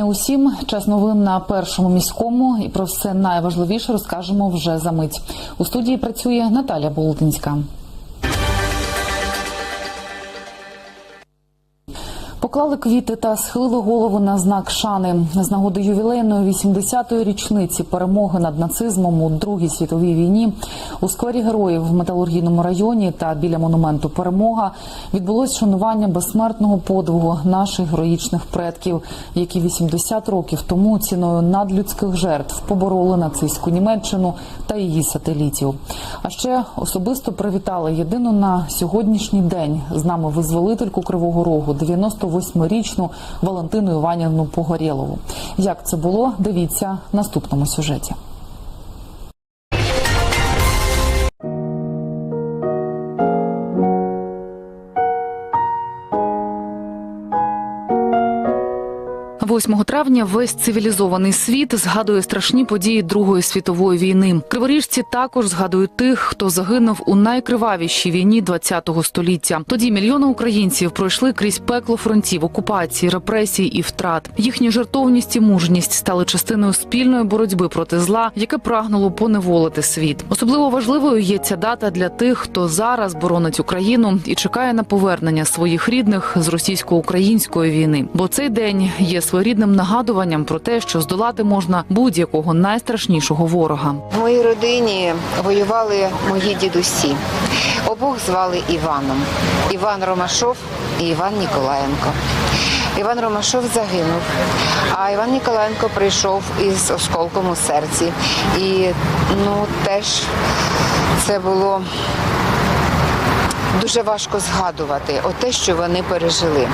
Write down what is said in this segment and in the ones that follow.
вітання усім. Час новин на першому міському. І про все найважливіше розкажемо вже за мить. У студії працює Наталя Болотинська. Поклали квіти та схилили голову на знак шани з нагоди ювілейної 80-ї річниці перемоги над нацизмом у Другій світовій війні у сквері героїв в металургійному районі та біля монументу Перемога відбулось шанування безсмертного подвигу наших героїчних предків, які 80 років тому ціною надлюдських жертв побороли нацистську Німеччину та її сателітів. А ще особисто привітали єдину на сьогоднішній день з нами визволительку Кривого Рогу, 98-річну Валентину Іванівну Погорєлову. Як це було? Дивіться в наступному сюжеті. – 8 травня весь цивілізований світ згадує страшні події Другої світової війни. Криворіжці також згадують тих, хто загинув у найкривавішій війні ХХ століття. Тоді мільйони українців пройшли крізь пекло фронтів, окупації, репресій і втрат. Їхня жертовність і мужність стали частиною спільної боротьби проти зла, яке прагнуло поневолити світ. Особливо важливою є ця дата для тих, хто зараз боронить Україну і чекає на повернення своїх рідних з російсько-української війни. Бо цей день є своєрідним нагадуванням про те, що здолати можна будь-якого найстрашнішого ворога. В моїй родині воювали мої дідусі. Обох звали Іваном. Іван Ромашов і Іван Ніколаєнко. Іван Ромашов загинув, а Іван Ніколаєнко прийшов із осколком у серці. І ну теж це було дуже важко згадувати те, що вони пережили.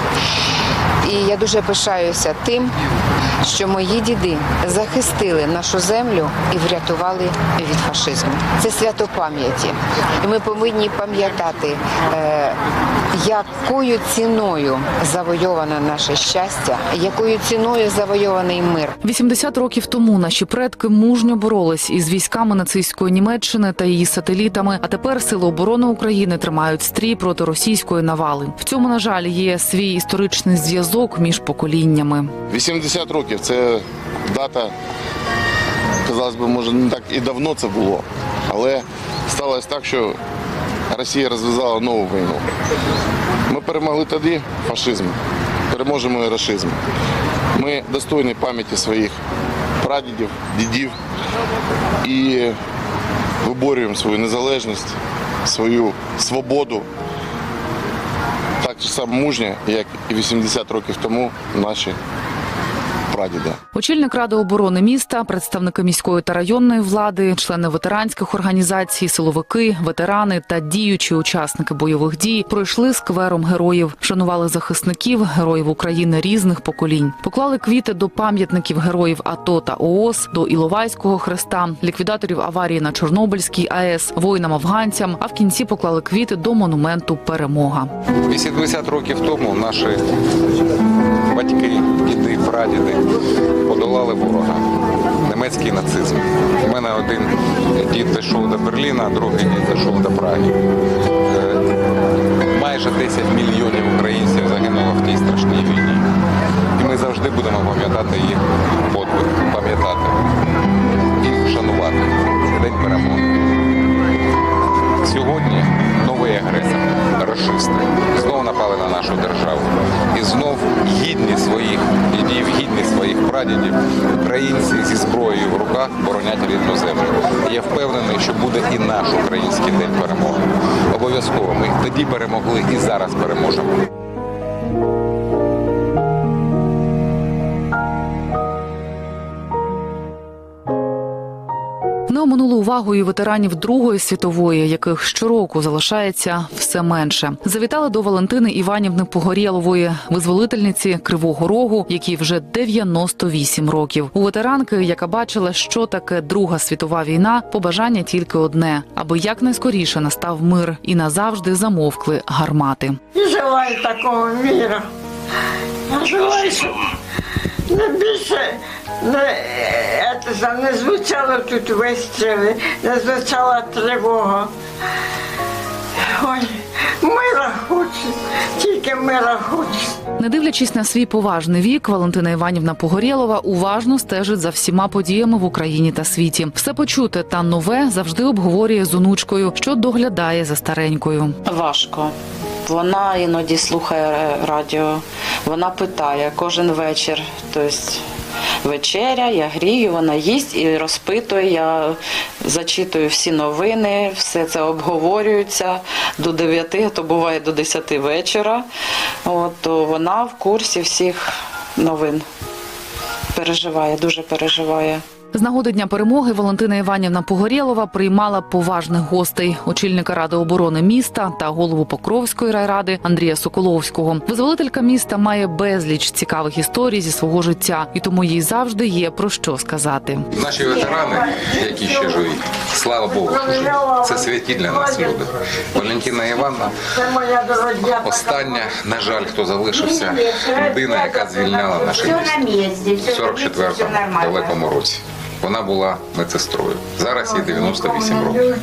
І я дуже пишаюся тим, що мої діди захистили нашу землю і врятували від фашизму. Це свято пам'яті. І ми повинні пам'ятати, е, якою ціною завойоване наше щастя, якою ціною завойований мир. 80 років тому наші предки мужньо боролись із військами нацистської Німеччини та її сателітами. А тепер сили оборони України тримають стрій проти російської навали. В цьому на жаль є свій історичний зв'язок між поколіннями. 80 років це дата, казалось би, може не так і давно це було, але сталося так, що Росія розв'язала нову війну. Ми перемогли тоді фашизм, переможемо і рашизм. Ми достойні пам'яті своїх прадідів, дідів і виборюємо свою незалежність, свою свободу. Так само мужня, як і 80 років тому наші прадіди. Очільник ради оборони міста, представники міської та районної влади, члени ветеранських організацій, силовики, ветерани та діючі учасники бойових дій пройшли сквером героїв, шанували захисників, героїв України різних поколінь, поклали квіти до пам'ятників героїв АТО та ООС, до Іловайського хреста, ліквідаторів аварії на Чорнобильській АЕС, воїнам-афганцям. А в кінці поклали квіти до монументу Перемога. 80 років тому наші батьки, прадіди подолали ворога, німецький нацизм. У мене один дід дійшов до Берліна, другий дід дійшов до Праги. Е, Майже 10 мільйонів українців загинуло в тій страшній війні. І ми завжди будемо пам'ятати їх подвиг, пам'ятати і шанувати День перемоги. Прадідів, українці зі зброєю в руках боронять рідну землю. Я впевнений, що буде і наш український день перемоги. Обов'язково ми тоді перемогли і зараз переможемо. Увагою ветеранів Другої світової, яких щороку залишається все менше. Завітали до Валентини Іванівни Погорєлової, визволительниці Кривого Рогу, якій вже 98 років. У ветеранки, яка бачила, що таке Друга світова війна, побажання тільки одне: аби якнайскоріше настав мир і назавжди замовкли гармати. Не желаю такого мира. Я желаю, щоб не більше не, е, це, не звучало тут вистріли, не звучала тривога. Ой, Мира хоче, тільки мира хоче. Не дивлячись на свій поважний вік, Валентина Іванівна Погорєлова уважно стежить за всіма подіями в Україні та світі. Все почуте та нове завжди обговорює з онучкою, що доглядає за старенькою. Важко. Вона іноді слухає радіо, вона питає кожен вечір. Тобто вечеря, я грію, вона їсть і розпитує. Я зачитую всі новини, все це обговорюється до 9, а то буває до 10 вечора. От, то вона в курсі всіх новин. Переживає, дуже переживає. З нагоди дня перемоги Валентина Іванівна Погорєлова приймала поважних гостей очільника ради оборони міста та голову Покровської райради Андрія Соколовського. Визволителька міста має безліч цікавих історій зі свого життя, і тому їй завжди є про що сказати. Наші ветерани, які ще живі, слава Богу, це святі для нас люди. Валентина Івановна. Остання, на жаль, хто залишився, людина, яка звільняла наше місто в 44-му далекому році. Вона була медсестрою. Зараз їй 98 років.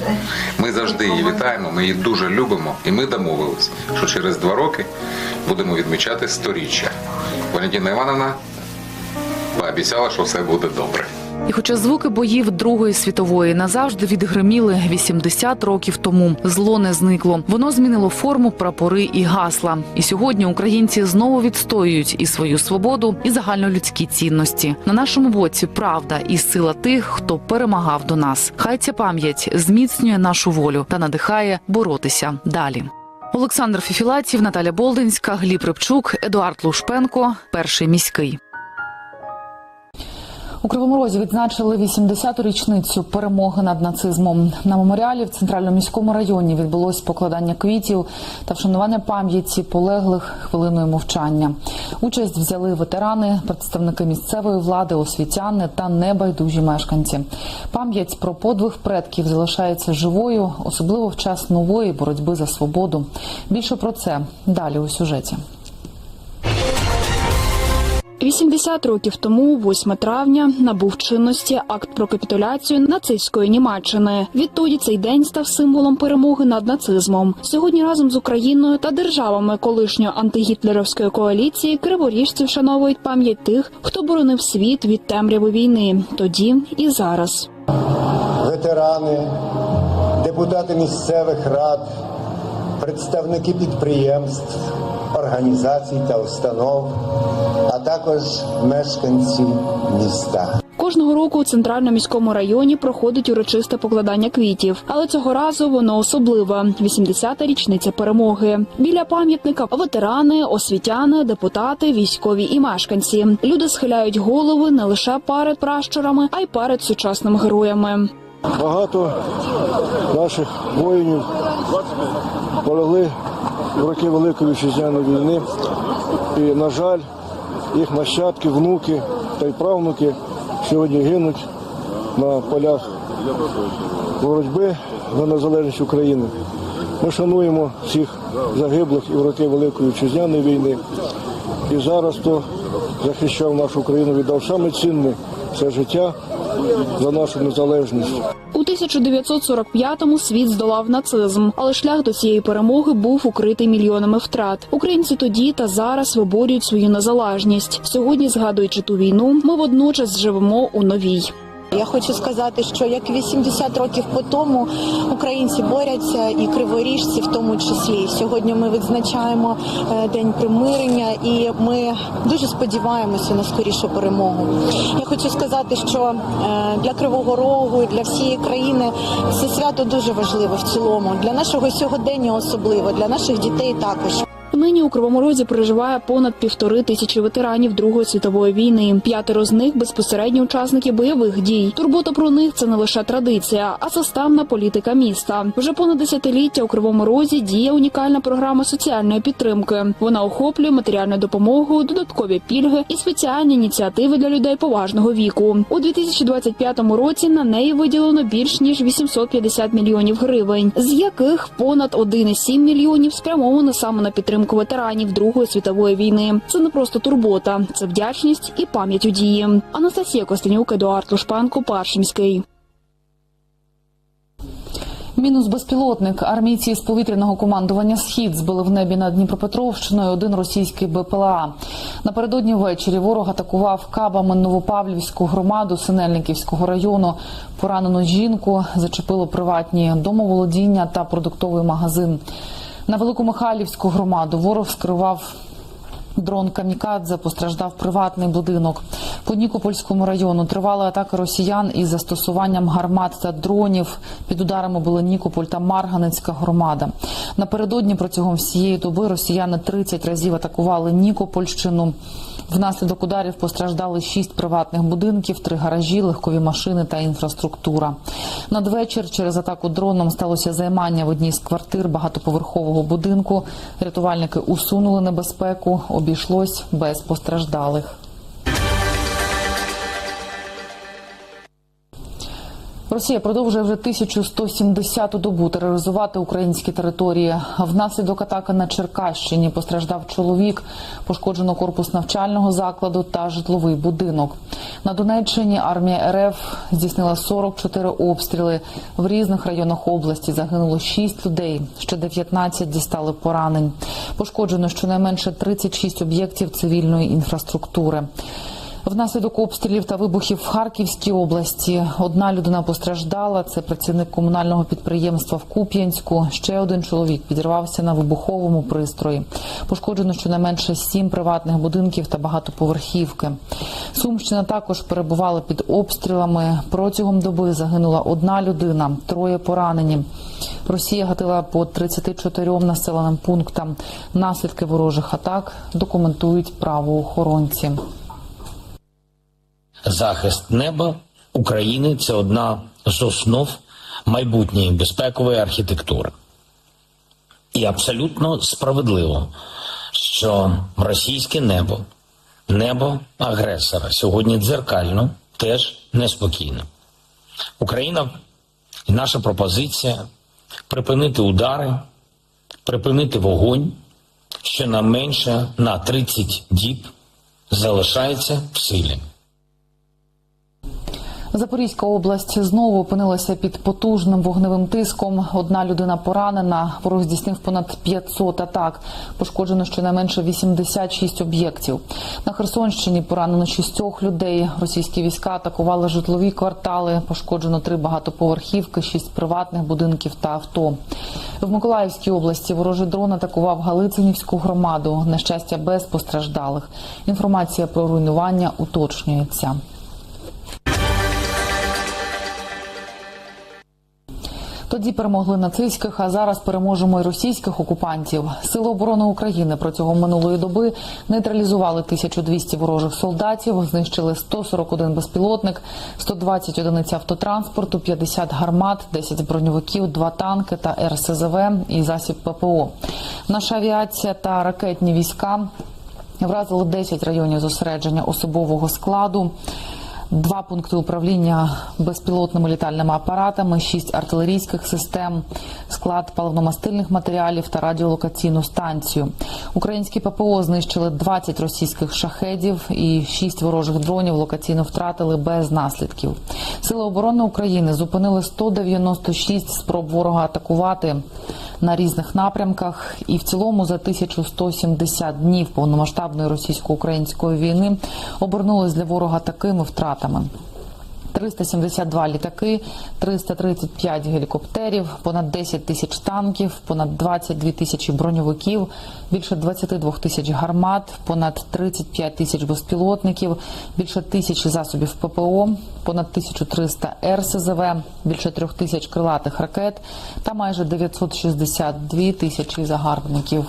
Ми завжди її вітаємо, ми її дуже любимо, і ми домовились, що через два роки будемо відмічати сторіччя. Валентина Івановна пообіцяла, що все буде добре. І хоча звуки боїв Другої світової назавжди відгриміли 80 років тому, зло не зникло. Воно змінило форму, прапори і гасла. І сьогодні українці знову відстоюють і свою свободу, і загальнолюдські цінності. На нашому боці правда і сила тих, хто перемагав до нас. Хай ця пам'ять зміцнює нашу волю та надихає боротися далі. Олександр Фіфілатів, Наталя Болдинська, Гліб Рибчук, Едуард Лушпенко, перший міський. У Кривому Розі відзначили 80-ту річницю перемоги над нацизмом. На меморіалі в центральному міському районі відбулось покладання квітів та вшанування пам'яті полеглих хвилиною мовчання. Участь взяли ветерани, представники місцевої влади, освітяни та небайдужі мешканці. Пам'ять про подвиг предків залишається живою, особливо в час нової боротьби за свободу. Більше про це далі у сюжеті. 80 років тому, 8 травня, набув чинності акт про капітуляцію нацистської Німеччини. Відтоді цей день став символом перемоги над нацизмом. Сьогодні разом з Україною та державами колишньої антигітлерівської коаліції криворіжці вшановують пам'ять тих, хто боронив світ від темряви війни тоді і зараз. ветерани, депутати місцевих рад, представники підприємств, організацій та установ, а також мешканці міста. Кожного року у центральному міському районі проходить урочисте покладання квітів, але цього разу воно особливе 80-та річниця перемоги. Біля пам'ятника ветерани, освітяни, депутати, військові і мешканці. Люди схиляють голови не лише перед пращурами, а й перед сучасними героями. Багато наших воїнів полегли в роки Великої вітчизняної війни. І, на жаль, їх нащадки, внуки та й правнуки сьогодні гинуть на полях боротьби за незалежність України. Ми шануємо всіх загиблих і в роки Великої вітчизняної війни. І зараз хто захищав нашу країну, віддав саме цінне це життя за нашу незалежність. У 1945-му світ здолав нацизм, але шлях до цієї перемоги був укритий мільйонами втрат. Українці тоді та зараз виборюють свою незалежність. Сьогодні, згадуючи ту війну, ми водночас живемо у новій. Я хочу сказати, що як 80 років по тому українці борються і криворіжці, в тому числі. Сьогодні ми відзначаємо е, день примирення, і ми дуже сподіваємося на скорішу перемогу. Я хочу сказати, що е, для Кривого Рогу і для всієї країни це свято дуже важливо в цілому. Для нашого сьогодення особливо, для наших дітей також. Нині у Кривому Розі проживає понад півтори тисячі ветеранів Другої світової війни. П'ятеро з них безпосередні учасники бойових дій. Турбота про них це не лише традиція, а системна політика міста. Вже понад десятиліття у Кривому Розі діє унікальна програма соціальної підтримки. Вона охоплює матеріальну допомогу, додаткові пільги і спеціальні ініціативи для людей поважного віку. У 2025 році на неї виділено більш ніж 850 мільйонів гривень, з яких понад 1,7 мільйонів спрямовано саме на підтримку ветеранів Другої світової війни. Це не просто турбота, це вдячність і пам'ять у дії. Анастасія Костенюк, Едуард Лушпанко, Перший міський. Мінус безпілотник. Армійці з повітряного командування Схід збили в небі над Дніпропетровщиною один російський БПЛА. Напередодні ввечері ворог атакував кабами Новопавлівську громаду Синельниківського району. Поранену жінку зачепило приватні домоволодіння та продуктовий магазин. На Великомихайлівську громаду ворог скривав. Дрон Камікадзе постраждав приватний будинок. По Нікопольському району тривали атаки росіян із застосуванням гармат та дронів. Під ударами були Нікополь та Марганецька громада. Напередодні протягом всієї доби росіяни 30 разів атакували Нікопольщину. Внаслідок ударів постраждали шість приватних будинків, три гаражі, легкові машини та інфраструктура. Надвечір через атаку дроном сталося займання в одній з квартир багатоповерхового будинку. Рятувальники усунули небезпеку, обійшлось без постраждалих. Росія продовжує вже 1170-ту добу тероризувати українські території. Внаслідок атаки на Черкащині постраждав чоловік, пошкоджено корпус навчального закладу та житловий будинок. На Донеччині армія РФ здійснила 44 обстріли. В різних районах області загинуло 6 людей. Ще 19 дістали поранень. Пошкоджено щонайменше 36 об'єктів цивільної інфраструктури. Внаслідок обстрілів та вибухів в Харківській області одна людина постраждала. Це працівник комунального підприємства в Куп'янську. Ще один чоловік підірвався на вибуховому пристрої. Пошкоджено щонайменше сім приватних будинків та багатоповерхівки. Сумщина також перебувала під обстрілами. Протягом доби загинула одна людина, троє поранені. Росія гатила по 34 населеним пунктам. Наслідки ворожих атак документують правоохоронці. Захист неба України це одна з основ майбутньої безпекової архітектури. І абсолютно справедливо, що російське небо, небо агресора сьогодні дзеркально теж неспокійне. Україна і наша пропозиція припинити удари, припинити вогонь щонайменше на 30 діб залишається в силі. Запорізька область знову опинилася під потужним вогневим тиском. Одна людина поранена. Ворог здійснив понад 500 атак. Пошкоджено щонайменше 86 об'єктів. На Херсонщині поранено шістьох людей. Російські війська атакували житлові квартали. Пошкоджено три багатоповерхівки, шість приватних будинків та авто. В Миколаївській області ворожий дрон атакував Галицинівську громаду. На щастя, без постраждалих. Інформація про руйнування уточнюється. Тоді перемогли нацистських, а зараз переможемо і російських окупантів. Сили оборони України протягом минулої доби нейтралізували 1200 ворожих солдатів, знищили 141 безпілотник, 120 одиниць автотранспорту, 50 гармат, 10 броньовиків, 2 танки та РСЗВ і засіб ППО. Наша авіація та ракетні війська вразили 10 районів зосередження особового складу. Два пункти управління безпілотними літальними апаратами, шість артилерійських систем, склад паливно-мастильних матеріалів та радіолокаційну станцію. Українські ППО знищили 20 російських шахедів і 6 ворожих дронів локаційно втратили без наслідків. Сили оборони України зупинили 196 спроб ворога атакувати на різних напрямках, і в цілому за 1170 днів повномасштабної російсько-української війни обернулись для ворога такими втратами. 372 літаки, 335 гелікоптерів, понад 10 тисяч танків, понад 22 тисячі броньовиків, більше 22 тисяч гармат, понад 35 тисяч безпілотників, більше тисячі засобів ППО, понад 1300 РСЗВ, більше трьох тисяч крилатих ракет та майже 962 тисячі загарбників.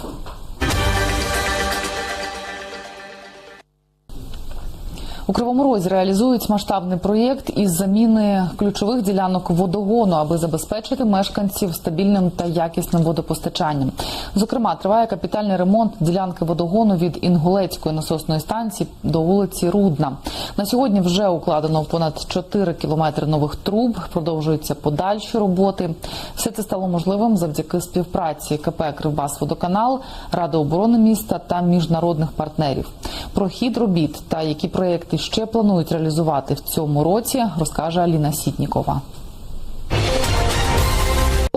У Кривому Розі реалізують масштабний проєкт із заміни ключових ділянок водогону, аби забезпечити мешканців стабільним та якісним водопостачанням. Зокрема, триває капітальний ремонт ділянки водогону від Інгулецької насосної станції до вулиці Рудна. На сьогодні вже укладено понад 4 кілометри нових труб. Продовжуються подальші роботи. Все це стало можливим завдяки співпраці КП «Кривбасводоканал», Ради оборони міста та міжнародних партнерів. Про хід робіт та які проєкти ще планують реалізувати в цьому році, розкаже Аліна Сітнікова.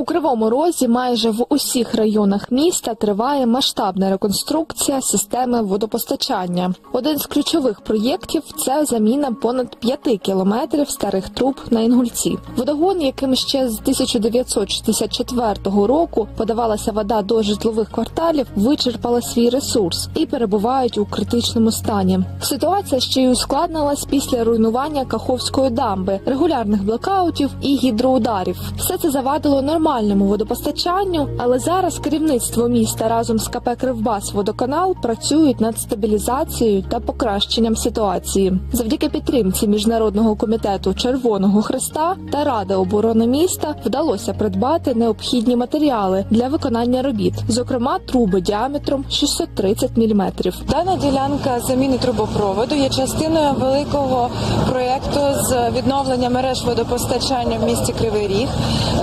Кривому Розі майже в усіх районах міста триває масштабна реконструкція системи водопостачання. Один з ключових проєктів це заміна понад 5 кілометрів старих труб на Інгульці. Водогон, яким ще з 1964 року подавалася вода до житлових кварталів, вичерпала свій ресурс і перебувають у критичному стані. Ситуація ще й ускладнилась після руйнування Каховської дамби, регулярних блекаутів і гідроударів. Все це завадило нормальному водопостачанню, але зараз керівництво міста разом з КП Кривбас Водоканал працюють над стабілізацією та покращенням ситуації. Завдяки підтримці міжнародного комітету Червоного Христа та Ради оборони міста вдалося придбати необхідні матеріали для виконання робіт, зокрема труби діаметром 630 мм. Дана ділянка заміни трубопроводу є частиною великого проєкту з відновлення мереж водопостачання в місті Кривий Ріг,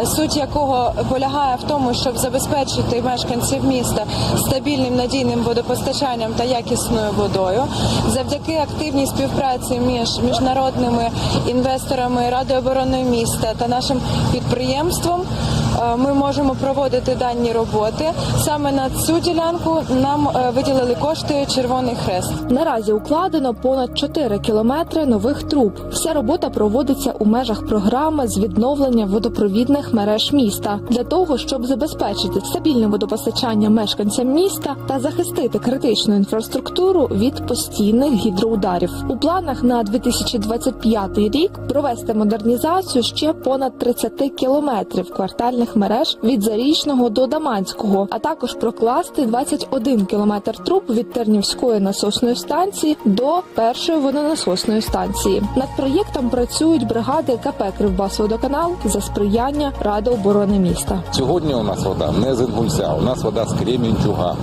суть якого полягає в тому, щоб забезпечити мешканців міста стабільним надійним водопостачанням та якісною водою. Завдяки активній співпраці між міжнародними інвесторами Ради оборони міста та нашим підприємством е, ми можемо проводити дані роботи. Саме на цю ділянку нам е, виділили кошти Червоний Хрест. Наразі укладено понад 4 кілометри нових труб. Вся робота проводиться у межах програми з відновлення водопровідних мереж міста для того, щоб забезпечити стабільне водопостачання мешканцям міста та захистити критичну інфраструктуру від постійних гідроударів. У планах на 2025 рік провести модернізацію ще понад 30 кілометрів квартальних мереж від Зарічного до Даманського, а також прокласти 21 кілометр труб від Тернівської насосної станції до першої водонасосної станції. Над проєктом працюють бригади КП Кривбасводоканал за сприяння Ради оборони міста. Сьогодні у нас вода не з Інгульця, у нас вода з Кремінчуга,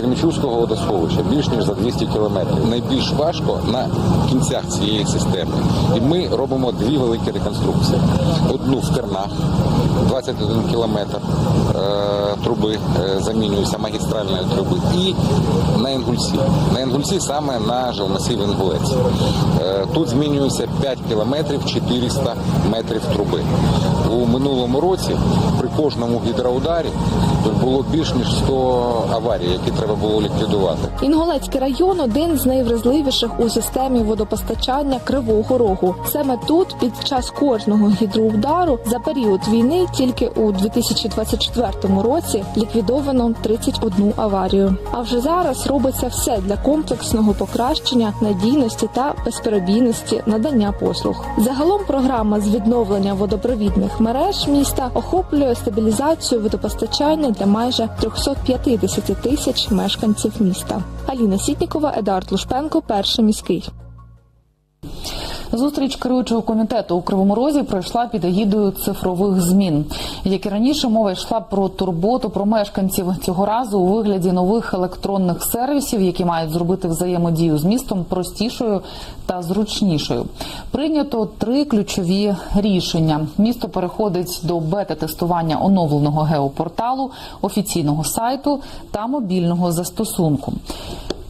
з водосховища, більш ніж за 200 кілометрів. Найбільш важко на кінцях цієї системи. І ми робимо дві великі реконструкції. Одну в Тернах, 21 кілометр е, труби е, замінюється магістральної труби, і на Інгульці. На Інгульці саме на жилмасив Інгулець. Е, тут змінюється 5 кілометрів 400 метрів труби. У минулому році при кожному гідроударі тут було більш ніж 100 аварій, які треба було ліквідувати. Інгулецький район один з найвразливіших у системі водопостачання Кривого Рогу. Саме тут під час кожного гідроудару за період війни тільки у 2024 році ліквідовано 31 аварію. А вже зараз робиться все для комплексного покращення надійності та безперебійності надання послуг. Загалом програма з відновлення водопровідних мереж міста охоплює стабілізацію водопостачання для майже 350 тисяч мешканців міста. Аліна Сітнікова, Едард Лушпенко, перший міський. Зустріч керуючого комітету у Кривому Розі пройшла під егідою цифрових змін. Як і раніше, мова йшла про турботу про мешканців цього разу у вигляді нових електронних сервісів, які мають зробити взаємодію з містом простішою та зручнішою. Прийнято три ключові рішення. Місто переходить до бета-тестування оновленого геопорталу, офіційного сайту та мобільного застосунку.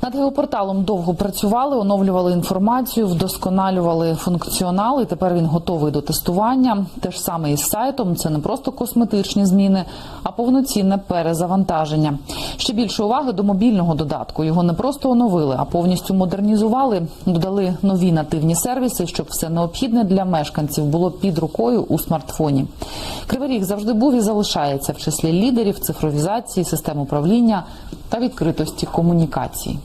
Над геопорталом довго працювали, оновлювали інформацію, вдосконалювали функціонал, і тепер він готовий до тестування. Те ж саме із сайтом. Це не просто косметичні зміни, а повноцінне перезавантаження. Ще більше уваги до мобільного додатку. Його не просто оновили, а повністю модернізували. Додали нові нативні сервіси, щоб все необхідне для мешканців було під рукою у смартфоні. Кривий Ріг завжди був і залишається в числі лідерів цифровізації, систем управління та відкритості комунікацій.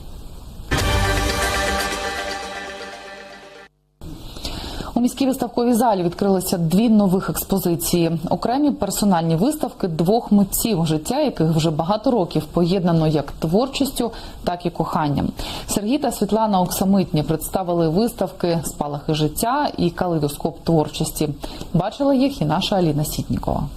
У міській виставковій залі відкрилися дві нових експозиції. Окремі персональні виставки двох митців, життя яких вже багато років поєднано як творчістю, так і коханням. Сергій та Світлана Оксамитні представили виставки Спалахи життя і калейдоскоп творчості. Бачила їх і наша Аліна Сітнікова.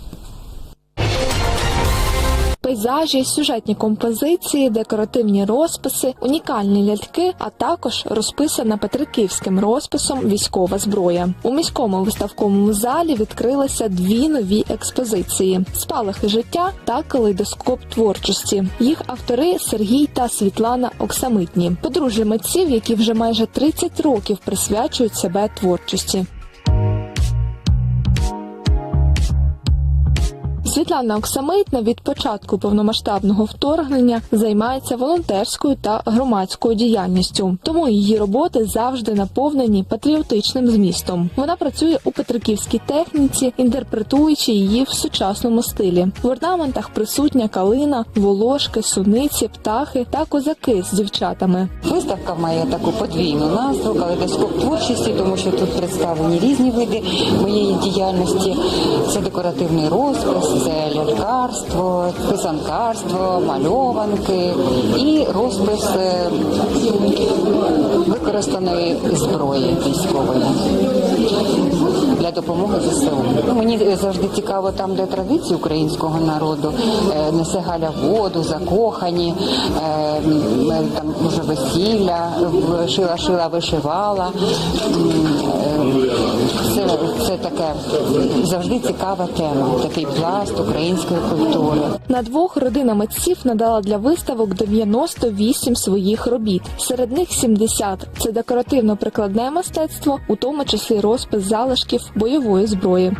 Пейзажі, сюжетні композиції, декоративні розписи, унікальні ляльки, а також розписана петриківським розписом військова зброя. У міському виставковому залі відкрилися дві нові експозиції: спалахи життя та калейдоскоп творчості. Їх автори Сергій та Світлана Оксамитні, подружжя митців, які вже майже 30 років присвячують себе творчості. Світлана Оксамитна від початку повномасштабного вторгнення займається волонтерською та громадською діяльністю, тому її роботи завжди наповнені патріотичним змістом. Вона працює у петриківській техніці, інтерпретуючи її в сучасному стилі. В орнаментах присутня калина, волошки, суниці, птахи та козаки з дівчатами. Виставка має таку подвійну назву калейдоскоп творчості, тому що тут представлені різні види моєї діяльності. Це декоративний розпис, це лялькарство, писанкарство, мальованки і розпис використаної зброї військової для допомоги ЗСУ. Ну, Мені завжди цікаво там, де традиції українського народу е, несе Галя воду, закохані, е, там може весілля, шила, шила, вишивала. Е, Це, це таке завжди цікава тема, такий пласт української культури. На двох родина митців надала для виставок 98 своїх робіт. Серед них 70 – це декоративно-прикладне мистецтво, у тому числі розпис залишків бойової зброї.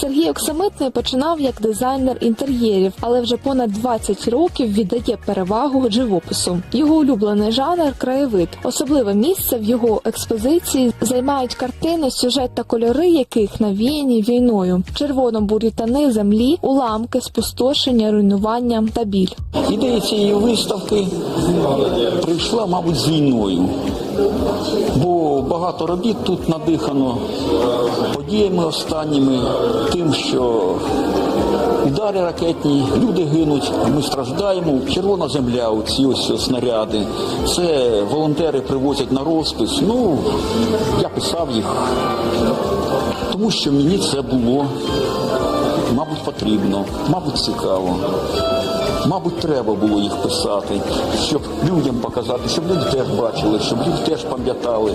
Сергій Оксамитний починав як дизайнер інтер'єрів, але вже понад 20 років віддає перевагу живопису. Його улюблений жанр краєвид. Особливе місце в його експозиції займають картини, сюжет та кольори яких навіяні війною: червоно-бурі тани землі, уламки, спустошення, руйнування та біль. Ідея цієї виставки прийшла, мабуть, з війною. Бо багато робіт тут надихано подіями останніми, тим, що удари ракетні, люди гинуть, ми страждаємо. Червона земля, ці ось снаряди. Це волонтери привозять на розпис. Ну, я писав їх, тому що мені це було, мабуть, потрібно, мабуть, цікаво. Мабуть, треба було їх писати, щоб людям показати, щоб люди теж бачили, щоб люди теж пам'ятали,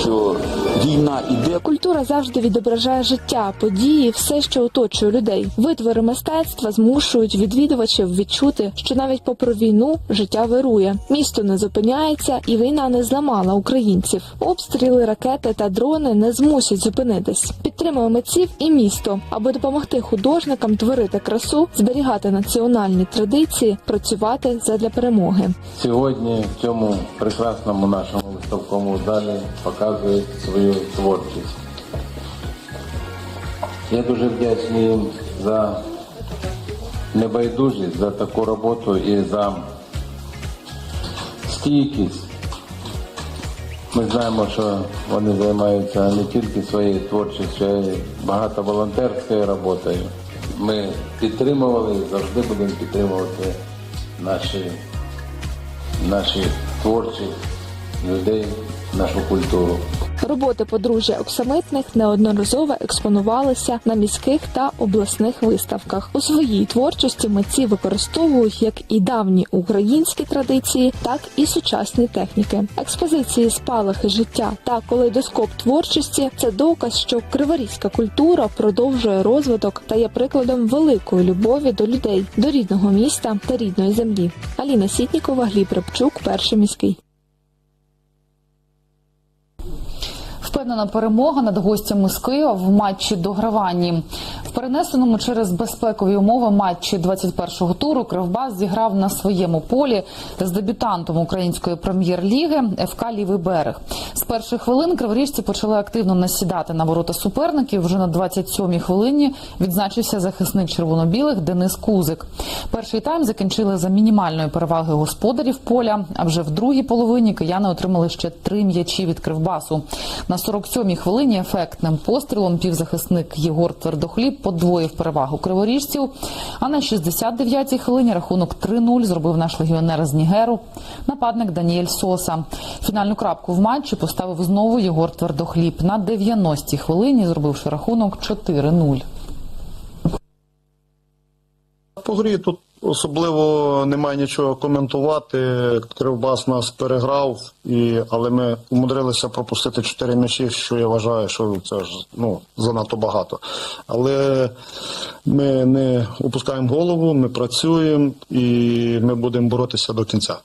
що війна іде. Культура завжди відображає життя, події, все, що оточує людей. Витвори мистецтва змушують відвідувачів відчути, що навіть попри війну життя вирує. Місто не зупиняється, і війна не зламала українців. Обстріли, ракети та дрони не змусять зупинитись. Підтримує митців і місто, аби допомогти художникам творити красу, зберігати національні традиції, працювати задля перемоги. Сьогодні в цьому прекрасному нашому виставковому залі показують свою творчість. Я дуже вдячний їм за небайдужість, за таку роботу і за стійкість. Ми знаємо, що вони займаються не тільки своєю творчістю, а й багато волонтерською роботою. Ми підтримували і завжди будемо підтримувати наші, наші творчих людей, нашу культуру. Роботи подружжя оксамитних неодноразово експонувалися на міських та обласних виставках. У своїй творчості митці використовують як і давні українські традиції, так і сучасні техніки. Експозиції спалахи життя та калейдоскоп творчості це доказ, що криворізька культура продовжує розвиток та є прикладом великої любові до людей, до рідного міста та рідної землі. Аліна Сітнікова, Гліб Рибчук, перший міський. Впевнена перемога над гостями з Києва в матчі дограванні. В перенесеному через безпекові умови матчі 21-го туру Кривбас зіграв на своєму полі з дебютантом української прем'єр-ліги ФК Лівий берег. З перших хвилин криворіжці почали активно насідати на ворота суперників. Вже на 27-й хвилині відзначився захисник червоно-білих Денис Кузик. Перший тайм закінчили за мінімальної переваги господарів поля. А вже в другій половині кияни отримали ще три м'ячі від Кривбасу. На 47-й хвилині ефектним пострілом півзахисник Єгор Твердохліб подвоїв перевагу криворіжців. А на 69-й хвилині рахунок 3-0 зробив наш легіонер з Нігеру, нападник Даніель Соса. Фінальну крапку в матчі поставив знову Єгор Твердохліб на 90-й хвилині, зробивши рахунок 4-0. По грі тут особливо немає нічого коментувати. Кривбас нас переграв, і, але ми умудрилися пропустити чотири м'ячі, що я вважаю, що це ж ну, занадто багато. Але ми не опускаємо голову, ми працюємо і ми будемо боротися до кінця.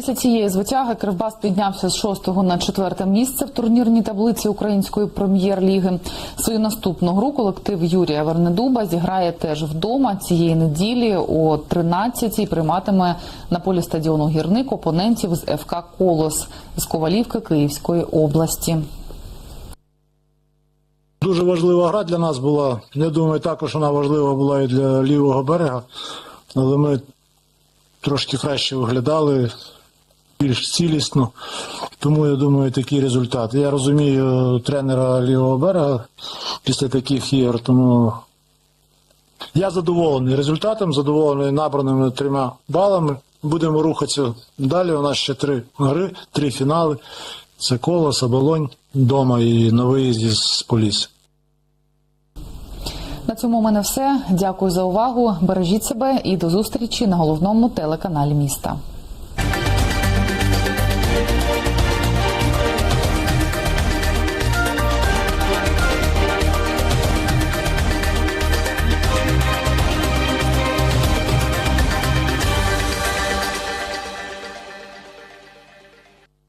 Після цієї звитяги Кривбас піднявся з шостого на четверте місце в турнірній таблиці української прем'єр-ліги. Свою наступну гру колектив Юрія Вернедуба зіграє теж вдома цієї неділі о 13-й прийматиме на полі стадіону гірник опонентів з ФК Колос з Ковалівки Київської області. Дуже важлива гра для нас була. Я думаю, також вона важлива була і для лівого берега, але ми трошки краще виглядали, більш цілісно. Тому я думаю, такий результат. Я розумію тренера лівого берега після таких ігор, тому я задоволений результатом, задоволений набраними трьома балами. Будемо рухатися далі. У нас ще три гри, три фінали. Це колос, оболонь вдома і на виїзді з Полісся. На цьому у мене все. Дякую за увагу. Бережіть себе і до зустрічі на головному телеканалі міста.